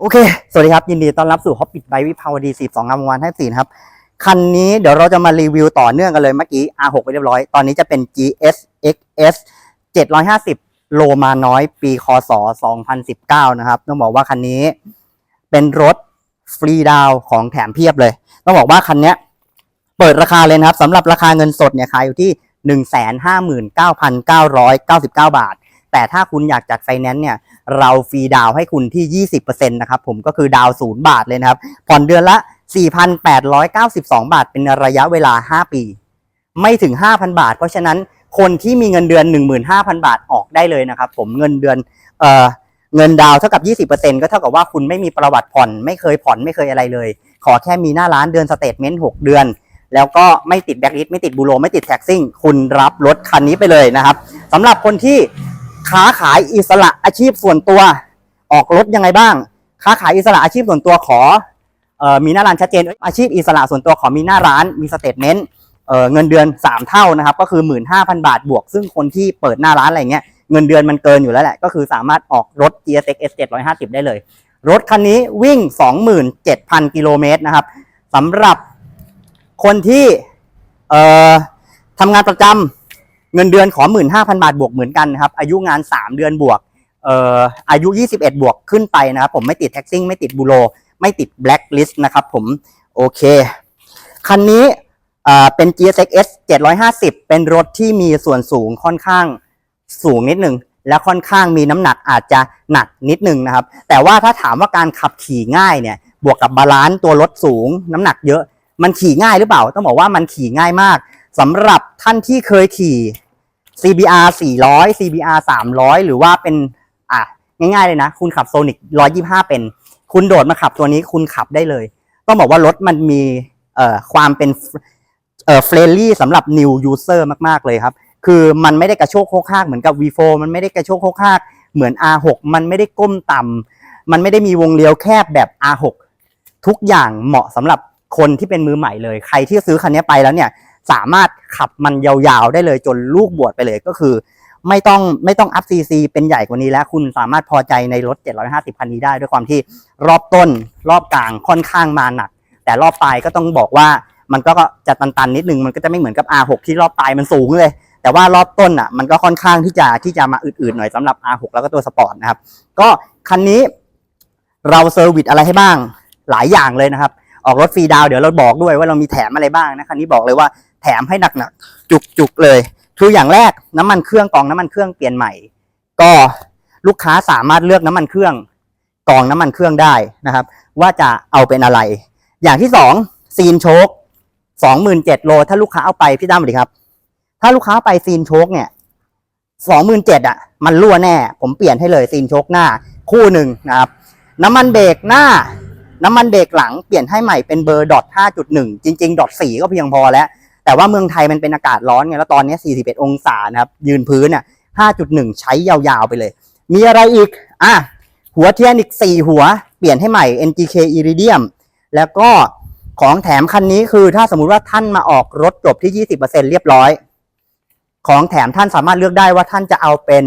โอเค สวัสดีครับ ยินดีต้อนรับสู่ฮอปปิ t ไบวิภาวดี42งามวงศ์วันให้สี่นครับ คันนี้เดี๋ยวเราจะมารีวิวต่อเนื่องกันเลยเมื่อกี้ R6 ไปเรียบร้อย ตอนนี้จะเป็น GS XS 750 โลมาน้อยปีคศ 2019 นะครับ ต้องบอกว่าคันนี้เป็นรถฟรีดาวของแถมเพียบเลย ต้องบอกว่าคันนี้เปิดราคาเลยนะครับสำหรับราคาเงินสดเนี่ยขายอยู่ที่ 159,999 บาท แต่ถ้าคุณอยากจัดไฟแนนซ์เนี่ย เราฟรีดาวให้คุณที่ 20%นะครับผมก็คือดาวศูนย์บาทเลยนะครับ ผ่อนเดือนละ 4,892 บาท เป็นระยะเวลา 5 ปี ไม่ถึง 5,000 บาท เพราะฉะนั้นคนที่มีเงินเดือน 15,000 บาทออกได้เลยนะครับผมเงินเดือนเอ่อเงินดาวเท่ากับ 20%ก็เท่ากับว่าคุณไม่มีประวัติผ่อน ไม่เคยผ่อนไม่เคยอะไรเลย ขอแค่มีหน้าร้านเดือนสเตทเมนต์6เดือน แล้วก็ไม่ติดแบ็กลิสไม่ติดบูโรไม่ติดแท็กซิ่ง คุณรับรถคันนี้ไปเลยนะครับสำหรับคนที่ ค้าขายอิสระอาชีพส่วนตัว ออกรถยังไงบ้าง ค้าขายอิสระอาชีพส่วนตัวขอออมีหน้าร้านชัดเจน อาชีพอิสระส่วนตัวขอมีหน้าร้านมีสเตทเมนต์เงินเดือน 3 เท่านะครับ ก็คือ 15,000 บาทบวก ซึ่งคนที่เปิดหน้าร้านอะไรเงี้ยเงินเดือนมันเกินอยู่แล้วแหละ ก็คือสามารถออกรถ GSX S 750 ได้เลย รถคันนี้วิ่ง 27,000 กิโลเมตรนะครับสำหรับคนที่ทำงานประจำ เงินเดือนขอ 15,000 บาทบวกเหมือนกันนะครับ อายุงาน 3 เดือนบวกเอ่ออายุ 21 บวกขึ้นไปนะครับ ผมไม่ติดแท็กซิ่งไม่ติดบูโรไม่ติดแบล็คลิสต์นะครับผมโอเค คันนี้อ่าเป็น GSX S 750 เป็นรถที่มีส่วนสูงค่อนข้างสูงนิดนึงและค่อนข้างมีน้ำหนักอาจจะหนักนิดนึงนะครับ แต่ว่าถ้าถามว่าการขับขี่ง่ายเนี่ย บวกกับบาลานซ์ตัวรถสูง น้ำหนักเยอะ มันขี่ง่ายหรือเปล่า ต้องบอกว่ามันขี่ง่ายมาก สำหรับท่านที่เคยขี่ CBR 400 CBR 300 หรือว่าเป็น อะ ง่ายๆเลยนะ คุณขับโซนิก125 เป็น คุณโดดมาขับตัวนี้คุณขับได้เลย ต้องบอกว่ารถมันมีเอ่อความเป็นเอ่อเฟรนลี่สำหรับ new user มากๆเลยครับ คือมันไม่ได้กระโชกโคกฮากเหมือนกับ V4 มันไม่ได้กระโชกโคกฮากเหมือน R6 มันไม่ได้ก้มต่ำมันไม่ได้มีวงเลี้ยวแคบแบบ R6 ทุกอย่างเหมาะสำหรับคนที่เป็นมือใหม่เลย ใครที่ซื้อคันนี้ไปแล้วเนี่ย สามารถขับมันยาวๆได้เลยจนลูกบวชไปเลยก็คือ ไม่ต้องไม่ต้องอัพซีซีเป็นใหญ่กว่านี้แล้ว คุณสามารถพอใจในรถ 750 คันนี้ได้ด้วยความที่รอบต้นรอบกลางค่อนข้างมาหนัก แต่รอบปลายก็ต้องบอกว่ามันก็จะตันๆนิดนึงมันก็จะไม่เหมือนกับ R6 ที่รอบปลายมันสูงเลย แต่ว่ารอบต้นอะมันก็ค่อนข้างที่จะที่จะมาอืดๆหน่อยสำหรับ R6 แล้วก็ตัวสปอร์ตนะครับก็คันนี้เราเซอร์วิสอะไรให้บ้างหลายอย่างเลยนะครับ ออกรถฟรีดาวเดี๋ยวเราบอกด้วยว่าเรามีแถมอะไรบ้างนะคันนี้บอกเลยว่าแถมให้หนักๆจุกๆเลย คืออย่างแรกน้ำมันเครื่องกองน้ำมันเครื่องเปลี่ยนใหม่ ก็ลูกค้าสามารถเลือกน้ำมันเครื่องกองน้ำมันเครื่องได้นะครับ ว่าจะเอาเป็นอะไร อย่างที่สองซีนโชคสองหมื่นเจ็ดโลถ้าลูกค้าเอาไปพี่ตั้มดีครับ ถ้าลูกค้าเอาไปซีนโชคเนี่ยสองหมื่นเจ็ดอะ มันรั่วแน่ ผมเปลี่ยนให้เลยซีนโชคหน้าคู่หนึ่งนะครับ น้ำมันเบรกหน้า น้ำมันเบรกหลังเปลี่ยนให้ใหม่เป็นเบอร์ดอทห้าจุดหนึ่งจริงๆดอทสี่ก็เพียงพอแล้ว แต่ว่าเมืองไทยมันเป็นอากาศร้อนไงแล้วตอนนี้ 41 องศานะครับยืนพื้นเนี่ย5.1 ใช้ยาวๆไปเลย มีอะไรอีกอะหัวเทียนอีก 4 หัว เปลี่ยนให้ใหม่ NGK Iridium แล้วก็ของแถมคันนี้คือถ้าสมมุติว่าท่านมาออกรถจบที่ 20%เรียบร้อย ของแถมท่านสามารถเลือกได้ว่าท่านจะเอาเป็น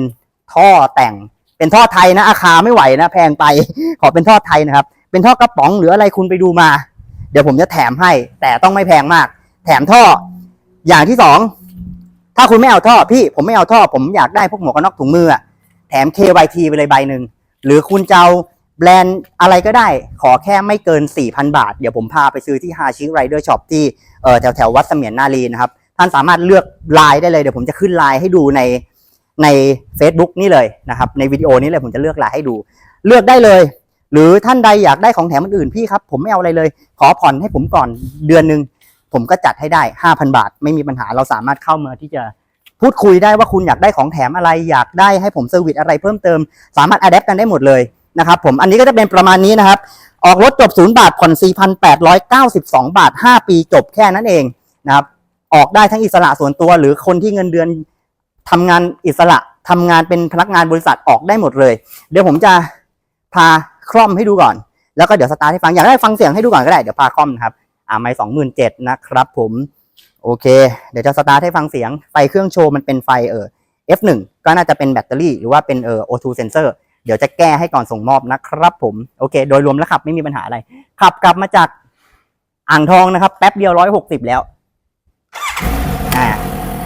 ท่อแต่งเป็นท่อไทยนะอาคาไม่ไหวนะแพงไปขอเป็นท่อไทยนะครับ เป็นท่อกระป๋องหรืออะไรคุณไปดูมา เดี๋ยวผมจะแถมให้ แต่ต้องไม่แพงมาก แถมท่อ อย่างที่สองถ้าคุณไม่เอาท่อพี่ผมไม่เอาท่อ ผมอยากได้พวกหมวกกันน็อกถุงมืออะแถม KYT ไปเลยใบหนึ่งหรือคุณจะเอาแบรนด์อะไรก็ได้ ขอแค่ไม่เกิน 4,000 บาท เดี๋ยวผมพาไปซื้อที่ฮาชิไรเดอร์ช็อปที่แถวแถววัดเสมียนนารีนะครับท่านสามารถเลือกไลน์ได้เลยเดี๋ยวผมจะขึ้นไลน์ให้ดูในใน Facebook นี่เลยนะครับ ในวิดีโอนี้เลยผมจะเลือกไลน์ให้ดู เลือกได้เลย หรือท่านใดอยากได้ของแถมอื่นพี่ครับผมไม่เอาอะไรเลย ขอผ่อนให้ผมก่อนเดือนหนึ่งผมก็จัดให้ได้ 5,000 บาท ไม่มีปัญหาเราสามารถเข้ามาที่จะพูดคุยได้ว่าคุณอยากได้ของแถมอะไร อยากได้ให้ผมเซอร์วิสอะไรเพิ่มเติม สามารถอัดแอปกันได้หมดเลยนะครับผมอันนี้ก็จะเป็นประมาณนี้นะครับ ออกรถจบ 0 บาทผ่อน 4,892 บาท 5 ปีจบแค่นั้นเองนะครับออกได้ทั้งอิสระส่วนตัว หรือคนที่เงินเดือนทำงานอิสระทำงานเป็นพนักงานบริษัทออกได้หมดเลย เดี๋ยวผมจะพา คล่อมให้ดูก่อน แล้วก็เดี๋ยวสตาร์ทให้ฟัง อยากได้ฟังเสียงให้ดูก่อนก็ได้ เดี๋ยวพาคล่อมนะครับ อ่าไม่สองหมื่นเจ็ดนะครับผม โอเค เดี๋ยวจะสตาร์ทให้ฟังเสียง ไฟเครื่องโชว์มันเป็นไฟเออ F1 ก็น่าจะเป็นแบตเตอรี่หรือว่าเป็นเออ O2 sensor เดี๋ยวจะแก้ให้ก่อนส่งมอบนะครับผม โอเค โดยรวมแล้วขับไม่มีปัญหาอะไร ขับกลับมาจากอ่างทองนะครับ แป๊บเดียวร้อยหกสิบแล้ว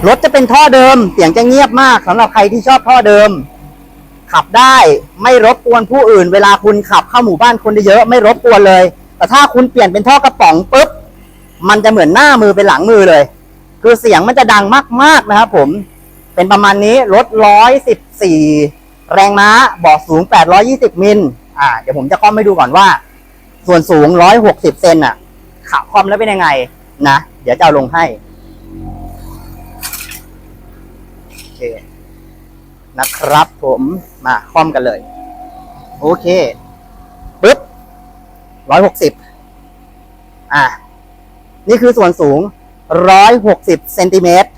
รถจะเป็นท่อเดิม เสียงจะเงียบมากสำหรับใครที่ชอบท่อเดิม ขับได้ไม่รบกวนผู้อื่น เวลาคุณขับเข้าหมู่บ้านคนเยอะๆไม่รบกวนเลย แต่ถ้าคุณเปลี่ยนเป็นท่อกระป๋องปุ๊บมันจะเหมือนหน้ามือเป็นหลังมือเลย คือเสียงมันจะดังมากๆนะครับผมเป็นประมาณนี้รถร้อยสิบสี่แรงม้าเบาะสูงแปดร้อยี่สิบมิลอ่าเดี๋ยวผมจะคอมให้ดูก่อนว่า ส่วนสูงร้อยหกสิบเซนอะขับคอมแล้วเป็นยังไงนะเดี๋ยวจะเอาลงให้โอเค นะครับผมมาคอมกันเลย โอเคปึ๊บร้อยหกสิบอะ นี่คือส่วนสูงร้อยหกสิบเซนติเมตร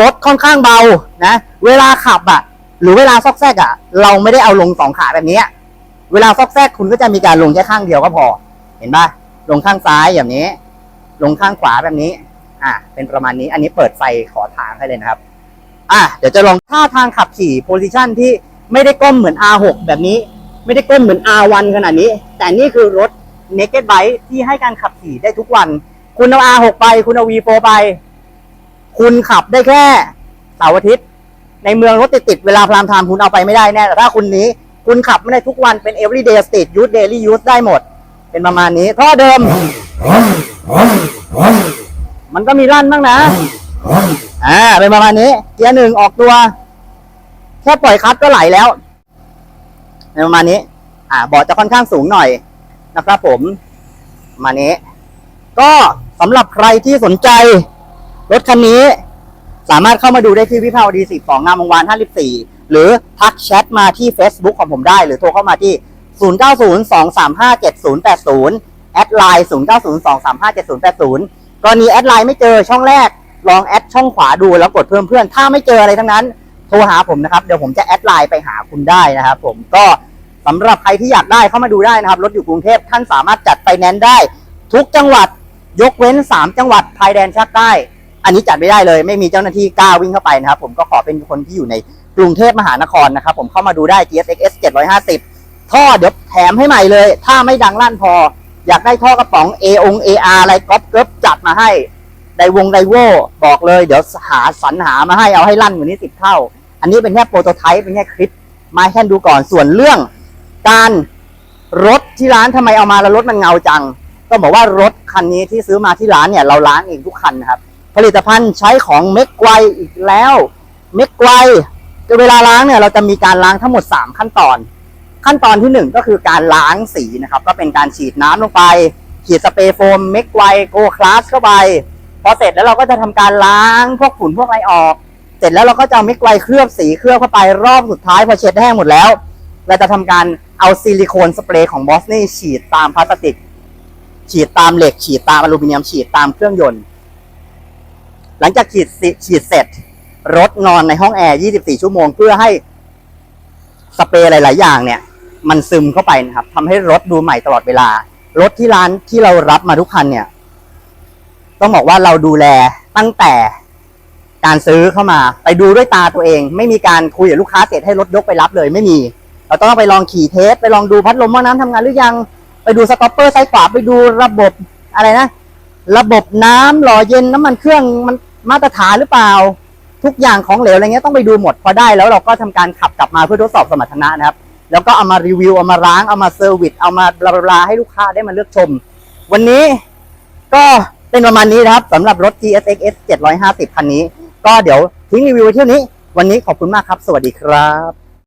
รถค่อนข้างเบานะ เวลาขับอะ หรือเวลาซอกแซกอะ เราไม่ได้เอาลงสองขาแบบนี้เวลาซอกแซกคุณก็จะมีการลงแค่ข้างเดียวก็พอ เห็นปะลงข้างซ้ายอย่างนี้ ลงข้างขวาแบบนี้ อะเป็นประมาณนี้ อันนี้เปิดไฟขอทางให้เลยนะครับ อะเดี๋ยวจะลองท่าทางขับขี่โพซิชันที่ไม่ได้ก้มเหมือน R6 แบบนี้ ไม่ได้ก้มเหมือน R1 ขนาดนี้ แต่นี่คือรถ Naked Bike ที่ให้การขับขี่ได้ทุกวัน คุณเอา R6 ไป คุณเอา V4 ไป คุณขับได้แค่เสาร์อาทิตย์ ในเมืองรถติดๆเวลาพรามไทม์คุณเอาไปไม่ได้แน่แต่ถ้าคุณนี้ คุณขับไม่ได้ทุกวันเป็น everyday street use daily use ได้หมด เป็นประมาณนี้ท่อเดิม มันก็มีลั่นบ้างนะ อ่าเป็นประมาณนี้ เกียร์หนึ่งออกตัว แค่ปล่อยคลัตช์ก็ไหลแล้วเป็นประมาณนี้ อ่าเบาะจะค่อนข้างสูงหน่อยนะครับผมมานี้ ก็สำหรับใครที่สนใจ รถคันนี้ สามารถเข้ามาดูได้ที่วิภาวดี10ของงามวงวาน54 หรือทักแชทมาที่ Facebook ของผมได้ หรือโทรเข้ามาที่ 0902357080 แอดไลน์0902357080 กรณีแอดไลน์ไม่เจอช่องแรก ลองแอดช่องขวาดูแล้วกดเพิ่มเพื่อน ถ้าไม่เจออะไรทั้งนั้น โทรหาผมนะครับ เดี๋ยวผมจะแอดไลน์ไปหาคุณได้นะครับผมก็สำหรับใครที่อยากได้เข้ามาดูได้นะครับรถอยู่กรุงเทพท่านสามารถจัดไฟแนนซ์ได้ ทุกจังหวัดยกเว้น 3 จังหวัดภายแดนภาคใต้อันนี้จัดไม่ได้เลย ไม่มีเจ้าหน้าที่กล้าวิ่งเข้าไปนะครับผมก็ขอเป็นคนที่อยู่ในกรุงเทพมหานครนะครับ ผมเข้ามาดูได้ GSX 750 ท่อเดี๋ยวแถมให้ใหม่เลย ถ้าไม่ดังลั่นพอ อยากได้ท่อกระป๋อง A อง AR อะไรก๊อปเกิบจัดมาให้ ไดวงไดโวบอกเลย เดี๋ยวหาสรรหามาให้เอาให้ลั่นกว่านี้สิบเท่า อันนี้เป็นแค่โปรโตไทป์เป็นแค่คลิป มาให้ท่านดูก่อนส่วนเรื่อง การรถที่ร้านทำไมเอามาแล้วรถมันเงาจัง ก็บอกว่ารถคันนี้ที่ซื้อมาที่ร้านเนี่ยเราล้างเองทุกคันนะครับ ผลิตภัณฑ์ใช้ของเมกไกวอีกแล้วเมกไกวเวลาล้างเนี่ยเราจะมีการล้างทั้งหมด 3 ขั้นตอน ขั้นตอนที่ 1 ก็คือการล้างสีนะครับ ก็เป็นการฉีดน้ำลงไปฉีดสเปรย์โฟมเมกไกวโกคลาสเข้าไป อเสร็จแล้วเราก็จะทำการล้างพวกฝุ่นพวกอะไรออก เสร็จแล้วเราก็จะเอาเมกไวเคลือบสีเคลือบเข้าไปรอบสุดท้ายพอเช็ดแห้งหมดแล้ว เราจะทำการเอาซิลิโคนสเปรย์ของบอสนี่ฉีดตามพลาสติก ฉีดตามเหล็ก ฉีดตามอลูมิเนียม ฉีดตามเครื่องยนต์ หลังจากฉีดฉีดเสร็จ รถนอนในห้องแอร์ 24 ชั่วโมง เพื่อให้สเปรย์หลาย ๆ อย่างเนี่ย มันซึมเข้าไปนะครับทำให้รถดูใหม่ตลอดเวลา รถที่ร้านที่เรารับมาทุกคันเนี่ย ต้องบอกว่าเราดูแลตั้งแต่การซื้อเข้ามา ไปดูด้วยตาตัวเอง ไม่มีการคุยกับลูกค้าเสร็จให้รถยกไปรับเลยไม่มี เราต้องไปลองขี่เทส ไปลองดูพัดลมว่าน้ำทำงานหรือยัง ไปดูสต็อปเปอร์ซ้ายขวาไปดูระบบอะไรนะ ระบบน้ำหล่อเย็นน้ำมันเครื่องมันมาตรฐานหรือเปล่า ทุกอย่างของเหลวอะไรเงี้ยต้องไปดูหมดพอได้แล้วเราก็ทำการขับกลับมาเพื่อทดสอบสมรรถนะนะครับ แล้วก็เอามารีวิวเอามาล้างเอามาเซอร์วิสเอามาบลาบลาให้ลูกค้าได้มาเลือกชม วันนี้ก็ เป็นประมาณนี้นะครับสำหรับรถ GSX S 750 คันนี้ ก็เดี๋ยวทิ้งรีวิวไว้เที่ยวนี้ วันนี้ขอบคุณมากครับ สวัสดีครับ